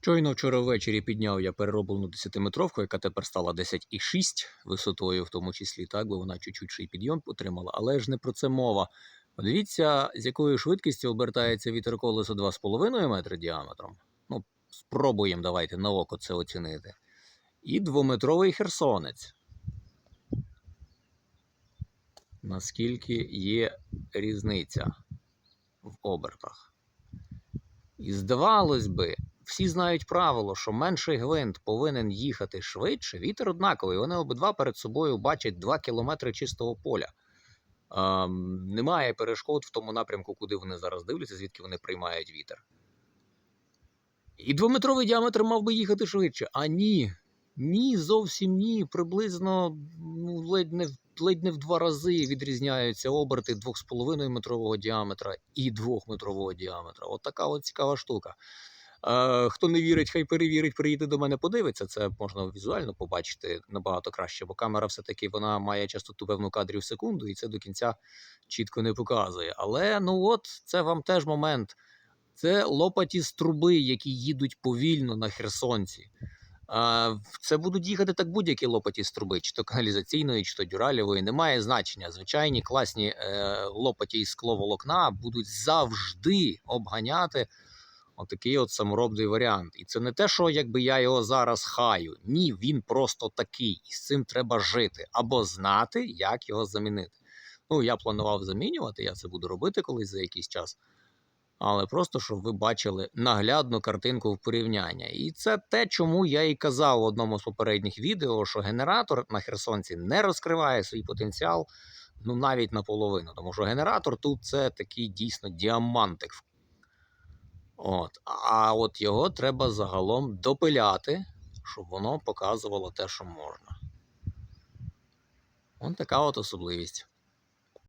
Щойно вчора ввечері підняв я перероблену 10-метровку, яка тепер стала 10,6 висотою, в тому числі, так, бо вона чуть-чуть підйом отримала. Але ж не про це мова. Подивіться, з якою швидкістю обертається вітер колесо 2,5 метри діаметром. Ну, спробуємо давайте на око це оцінити. І двометровий херсонець. Наскільки є різниця в обертах? І здавалось би, всі знають правило, що менший гвинт повинен їхати швидше. Вітер однаковий. Вони обидва перед собою бачать 2 кілометри чистого поля. Ем, немає перешкод в тому напрямку, куди вони зараз дивляться, звідки вони приймають вітер. І двометровий діаметр мав би їхати швидше. А ні. Ні, зовсім ні. Приблизно ну, ледь, не, в- ледь не в два рази відрізняються оберти 2,5 метрового діаметра і 2-метрового діаметра. От така от цікава штука. Хто не вірить, хай перевірить, приїде до мене, подивиться. Це можна візуально побачити набагато краще, бо камера все-таки вона має частоту певну кадрів в секунду, і це до кінця чітко не показує. Але ну от це вам теж момент. Це лопаті з труби, які їдуть повільно на Херсонці. Це будуть їхати так будь-які лопаті з труби, чи то каналізаційної, чи то дюралєвої, немає значення. Звичайні класні е, лопаті із скловолокна будуть завжди обганяти отакий от саморобний варіант. І це не те, що якби я його зараз хаю. Ні, він просто такий, і з цим треба жити або знати, як його замінити. Ну, я планував замінювати, я це буду робити колись за якийсь час. Але просто щоб ви бачили наглядну картинку в порівняння. І це те, чому я і казав в одному з попередніх відео, що генератор на Херсонці не розкриває свій потенціал ну навіть наполовину. Тому що генератор тут це такий дійсно діамантик. От. А от його треба загалом допиляти, щоб воно показувало те, що можна. Ось така от особливість.